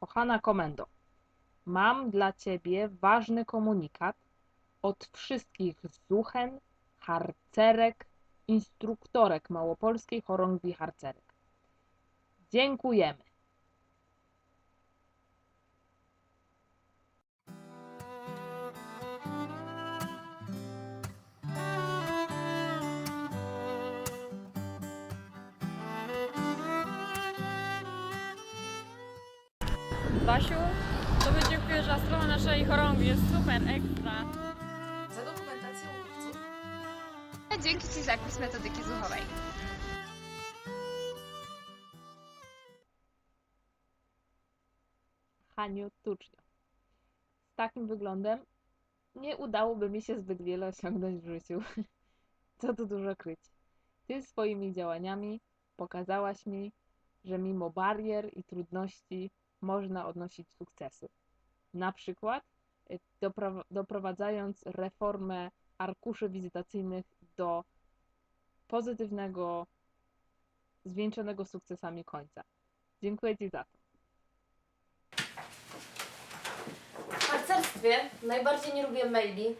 Kochana komendo, mam dla Ciebie ważny komunikat od wszystkich zuchen, harcerek, instruktorek małopolskiej chorągwi harcerek. Dziękujemy. Basiu, tobie dziękuję, że strona naszej chorągwi jest super ekstra. Za dokumentację łowców. Dzięki Ci za kurs metodyki zuchowej. Haniu Tucznio. Z takim wyglądem nie udałoby mi się zbyt wiele osiągnąć w życiu. Co tu dużo kryć. Ty swoimi działaniami pokazałaś mi, że mimo barier i trudności można odnosić sukcesy. Na przykład y, doprowadzając reformę arkuszy wizytacyjnych do pozytywnego, zwieńczonego sukcesami końca. Dziękuję Ci za to. W harcerstwie najbardziej nie lubię maili,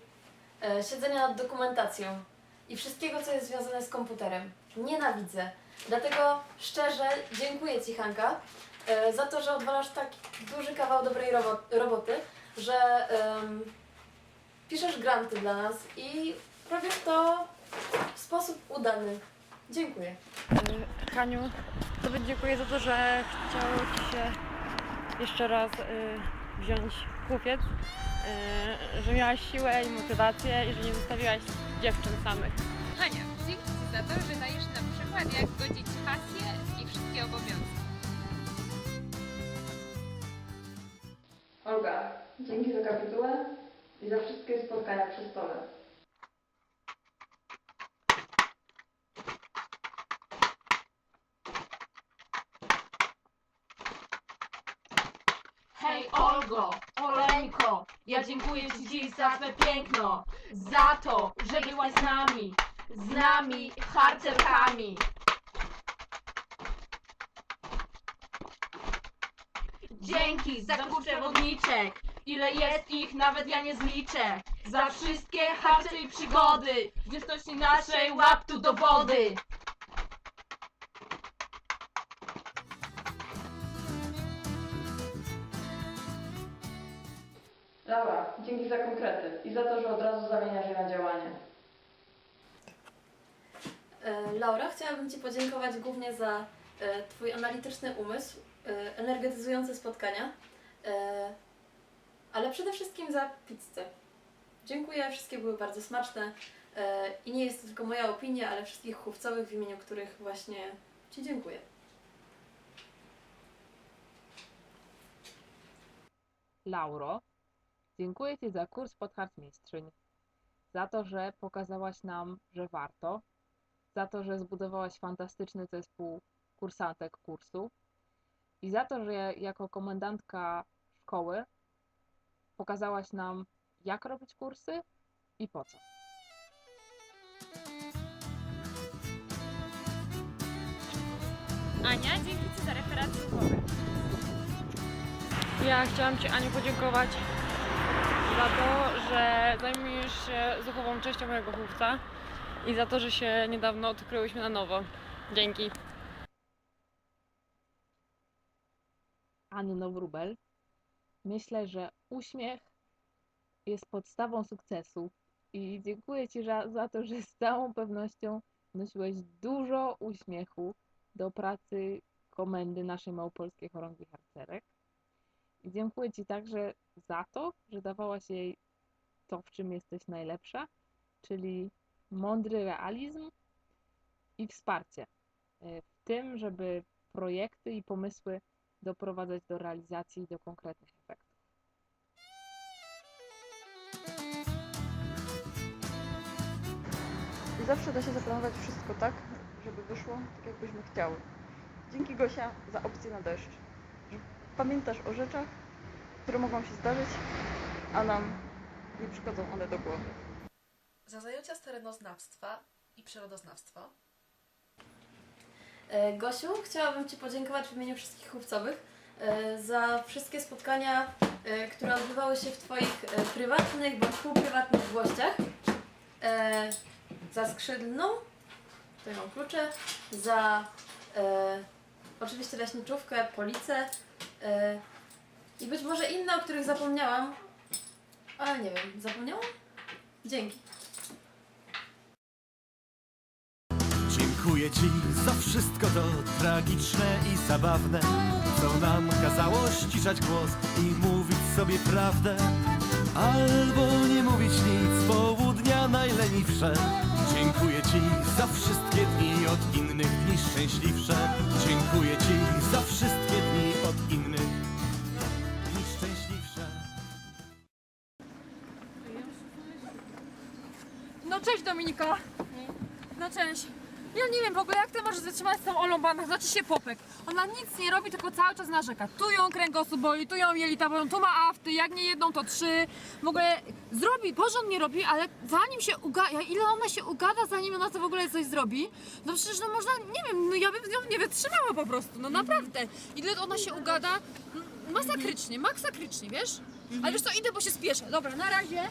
e, siedzenia nad dokumentacją i wszystkiego, co jest związane z komputerem. Nienawidzę. Dlatego szczerze dziękuję Ci, Hanka, za to, że odwalasz tak duży kawał dobrej robo- roboty, że em, piszesz granty dla nas i robisz to w sposób udany. Dziękuję. Y, Haniu, tobie dziękuję za to, że chciało ci się jeszcze raz y, wziąć kupiec, y, że miałaś siłę i motywację i że nie zostawiłaś dziewczyn samych. Hania, dzięki Ci za to, że dajesz nam przykład, jak godzić pasję i wszystkie obowiązki. Dzięki za kapitułę i za wszystkie spotkania przy stole. Hej Olgo, Oleńko, ja dziękuję Ci dziś za Twe piękno, za to, że byłaś z nami, z nami harcerkami. Dzięki za kurs przewodniczek, ile jest ich nawet ja nie zliczę, za wszystkie harce i przygody, w wdzięczności naszej łap tu do wody. Laura, dzięki za konkrety i za to, że od razu zamieniasz je na działanie. E, Laura, chciałabym Ci podziękować głównie za e, Twój analityczny umysł, energetyzujące spotkania, e, ale przede wszystkim za pizzę. Dziękuję, wszystkie były bardzo smaczne e, i nie jest to tylko moja opinia, ale wszystkich chówcowych, w imieniu których właśnie Ci dziękuję. Lauro, dziękuję Ci za kurs podharcmistrzyń, za to, że pokazałaś nam, że warto, za to, że zbudowałaś fantastyczny zespół kursantek kursu i za to, że jako komendantka szkoły pokazałaś nam, jak robić kursy i po co. Ania, dzięki Ci za referat. Ja chciałam Ci, Aniu, podziękować za to, że zajmujesz się zuchową częścią mojego chłopca i za to, że się niedawno odkryłyśmy na nowo. Dzięki. Anno Wrubel, myślę, że uśmiech jest podstawą sukcesu i dziękuję Ci za, to, że z całą pewnością wnosiłeś dużo uśmiechu do pracy komendy naszej małopolskiej chorągwi harcerek. I dziękuję Ci także za to, że dawałaś jej to, w czym jesteś najlepsza, czyli mądry realizm i wsparcie y, w tym, żeby projekty i pomysły doprowadzać do realizacji i do konkretnych efektów. I zawsze da się zaplanować wszystko tak, żeby wyszło tak, jakbyśmy chciały. Dzięki Gosia za opcję na deszcz. Że pamiętasz o rzeczach, które mogą się zdarzyć, a nam nie przychodzą one do głowy. Za zajęcia z terenoznawstwa i przyrodoznawstwa. E, Gosiu, chciałabym Ci podziękować w imieniu wszystkich chówcowych e, za wszystkie spotkania, e, które odbywały się w Twoich prywatnych bądź półprywatnych włościach. E, za skrzydlną, tutaj mam klucze, za oczywiście leśniczówkę, policę e, i być może inne, o których zapomniałam, ale nie wiem, zapomniałam? Dzięki. Dziękuję Ci za wszystko to tragiczne i zabawne Co nam kazało ściszać głos i mówić sobie prawdę Albo nie mówić nic, południa najleniwsze Dziękuję Ci za wszystkie dni od innych dni szczęśliwsze Dziękuję Ci za wszystkie dni od innych dni szczęśliwsze No cześć Dominika! No cześć! Ja nie wiem w ogóle jak ty możesz zatrzymać z tą Olą Bandach, znaczy się Popek. Ona nic nie robi, tylko cały czas narzeka. Tu ją kręgosłup boli, tu ją jelita bolą, tu ma afty, jak nie jedną to trzy. W ogóle zrobi, porządnie robi, ale zanim się ugada, ile ona się ugada, zanim ona to w ogóle coś zrobi, no przecież no można, nie wiem, no ja bym z nią nie wytrzymała po prostu, no naprawdę. Ile ona się ugada, no, masakrycznie, maksakrycznie, wiesz? Ale wiesz co, idę, bo się spieszę. Dobra, na razie.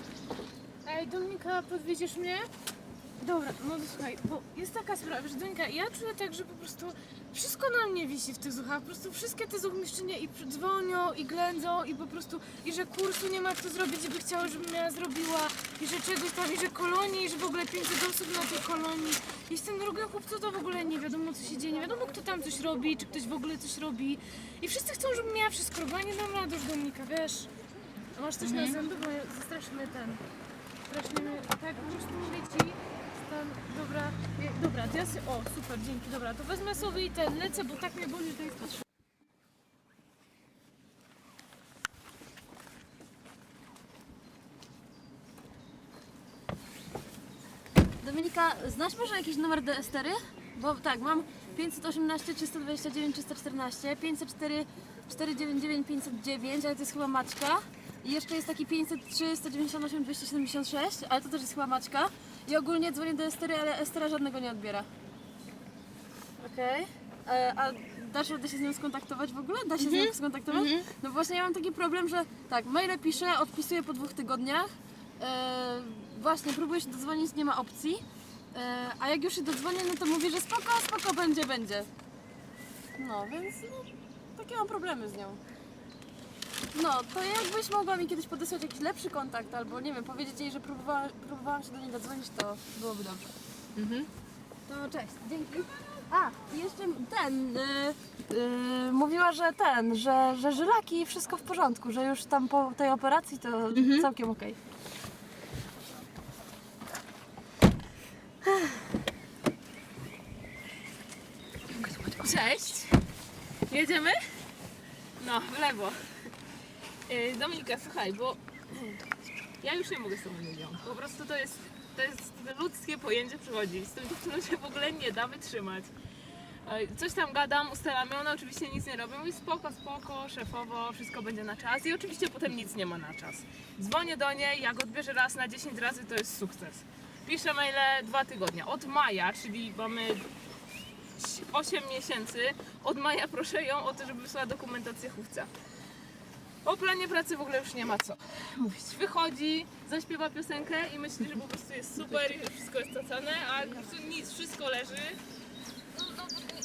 Ej, Dominika, podwiedziesz mnie? Dobra, no to słuchaj, bo jest taka sprawa, że Dominika, ja czuję tak, że po prostu wszystko na mnie wisi w tych zuchach, po prostu wszystkie te zuchmistrzynie i dzwonią, i ględzą, i po prostu, i że kursu nie ma kto zrobić, żeby chciała, żebym ja zrobiła, i że czegoś tam, i że kolonii, i że w ogóle 500 osób na tej kolonii. I z tym drugim chłopcem to w ogóle nie wiadomo, co się dzieje, nie wiadomo, kto tam coś robi, czy ktoś w ogóle coś robi. I wszyscy chcą, żebym ja wszystko robiła, nie dam rady już, Dominika, wiesz? Masz coś na zęby, bo ja straszny ten... Strasznie mnie, tak po prostu mówię stan, dobra, ja, dobra, to ja sobie, o super, dzięki, dobra, to wezmę sobie i ten, lecę, bo tak mnie boli, że to jest potrzebne. Dominika, znasz może jakiś numer DSTery? Bo tak, mam 518, 329, 314, 504, 499, 509, ale to jest chyba Maćka. I jeszcze jest taki 503, 198, 276, ale to też jest chyba Maćka. I ogólnie dzwonię do Estery, ale Estera żadnego nie odbiera. Okej. E, A dasz radę się z nią skontaktować w ogóle? Da się z nią skontaktować? No właśnie ja mam taki problem, że tak, maile piszę, odpisuję po dwóch tygodniach. E, właśnie, próbuję się dodzwonić, nie ma opcji. E, a jak już się dodzwonię, no to mówię, że spoko, spoko, będzie, będzie. No, więc no, takie mam problemy z nią. No, to jakbyś mogła mi kiedyś podesłać jakiś lepszy kontakt, albo nie wiem, powiedzieć jej, że próbowała, próbowałam się do niej dodzwonić, to byłoby dobrze. Mhm. To cześć, dzięki. A, i jeszcze ten, y, y, mówiła, że ten, że, że żylaki wszystko w porządku, że już tam po tej operacji to całkiem okej. Cześć! Jedziemy? No, w lewo. Yy, Dominika, słuchaj, bo ja już nie mogę z tobą mówią. Po prostu to jest, to jest ludzkie pojęcie przychodzi. Z tym dziewczyną się w ogóle nie da wytrzymać. Yy, Coś tam gadam, ustalamy, one oczywiście nic nie robią i spoko, spoko, szefowo, wszystko będzie na czas i oczywiście potem nic nie ma na czas. Dzwonię do niej, jak odbierze raz na 10 razy, to jest sukces. Piszę maile dwa tygodnie. Od maja, czyli mamy 8 miesięcy. Od maja proszę ją o to, żeby wysłała dokumentację chówca. O planie pracy w ogóle już nie ma co mówić. Wychodzi, zaśpiewa piosenkę i myśli, że po prostu jest super i że wszystko jest cacane, a po prostu nic, wszystko leży. No, no,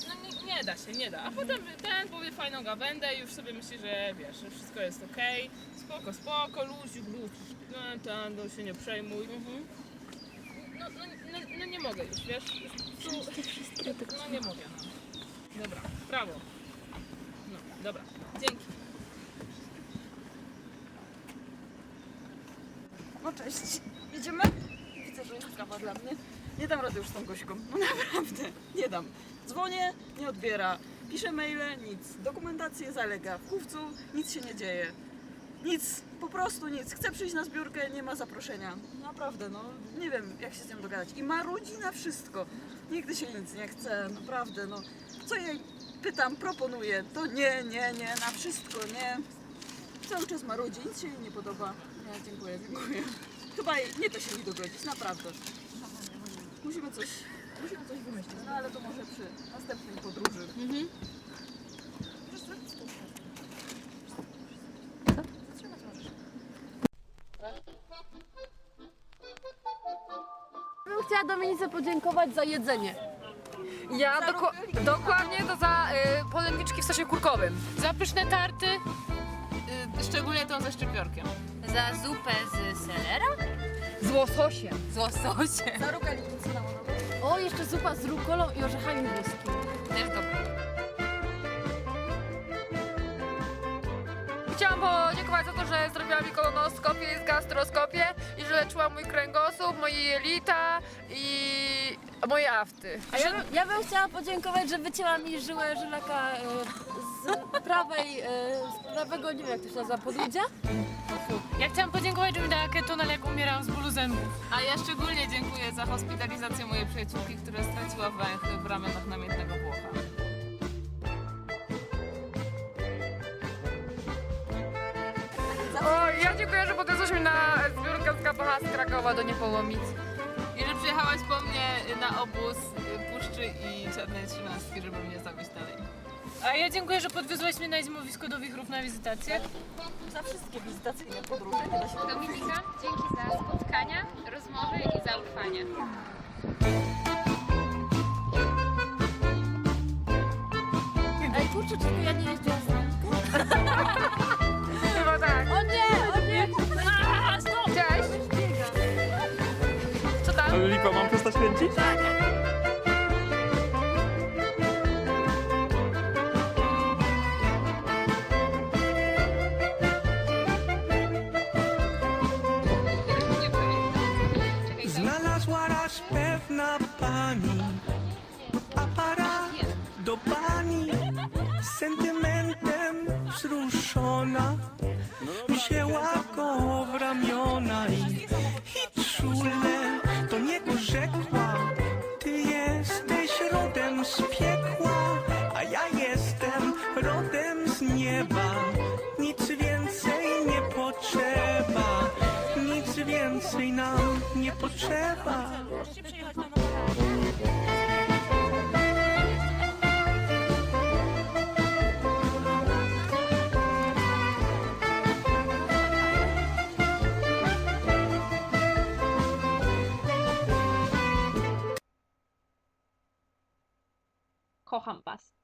no nie, nie da się, nie da. A potem ten powie fajną gawędę i już sobie myśli, że wiesz, że wszystko jest okej, spoko, spoko, luzik, luzik, no, ten, no się nie przejmuj. No, no, no, no nie mogę już, wiesz, tu, no nie mogę. No. Dobra, brawo. No, dobra, dzięki. No cześć, jedziemy? Widzę, że jest sprawa dla mnie. Nie dam rady już z tą Gośką, no naprawdę, nie dam. Dzwonię, nie odbiera, piszę maile, nic. Dokumentację zalega, w kówcu nic się nie dzieje. Nic, po prostu nic. Chcę przyjść na zbiórkę, nie ma zaproszenia. Naprawdę, no nie wiem jak się z nią dogadać. I ma rodzina wszystko. Nigdy się nic nie chce, naprawdę, no. Co jej pytam, proponuję, to nie, nie, nie, na wszystko, nie. Cały czas ma rodzi, nic się jej nie podoba. No, dziękuję, dziękuję. Chyba nie to się mi dogodzić, naprawdę. Musimy coś, musimy coś wymyślić, no ale to może przy następnej podróży. Mhm. Bym chciała Dominice podziękować za jedzenie. Ja doko dokładnie to za y, polędwiczki w sosie kurkowym. Za pyszne tarty, y, szczególnie tą ze szczypiorkiem. Za zupę z selera? Z łososiem. Z łososiem. O, jeszcze zupa z rukolą i orzechami włoskimi. Też dobre. Chciałam podziękować za to, że zrobiła mi kolonoskopię i gastroskopię i że leczyła mój kręgosłup, moje jelita i moje afty. A ja, bym- ja bym chciała podziękować, że wycięła mi żyłę żylaka e, z prawej, e, z prawego, nie wiem jak to się nazywa, podłudzia. Ja chciałam podziękować, że mi dała ketonal, jak umierałam z bólu zębów. A ja szczególnie dziękuję za hospitalizację mojej przyjaciółki, która straciła węch w ramionach namiętnego Włocha. O, ja dziękuję, że podniosłeś mnie na zbiórkę z KPH z Krakowa do Niepołomic. I że przyjechałaś po mnie na obóz y, Puszczy i Czarnej Trzynastki, żeby mnie zawieźć dalej. A ja dziękuję, że podwiozłaś mnie na zimowisko do Wichrów na wizytację. Za wszystkie wizytacyjne podróże nie da się Dominika, dzięki za spotkania, rozmowy i zaufanie. Ej, kurczę, czy ja nie jeździłam z Dominiką? Chyba tak. O nie, o nie! Cześć. Co tam? Lipa, mam przestać kręcić? Nie wzięła go w ramiona i, i czule do niego rzekła ty jesteś rodem z piekła a ja jestem rodem z nieba. Nic więcej nie potrzeba nic więcej nam nie potrzeba Kocham was.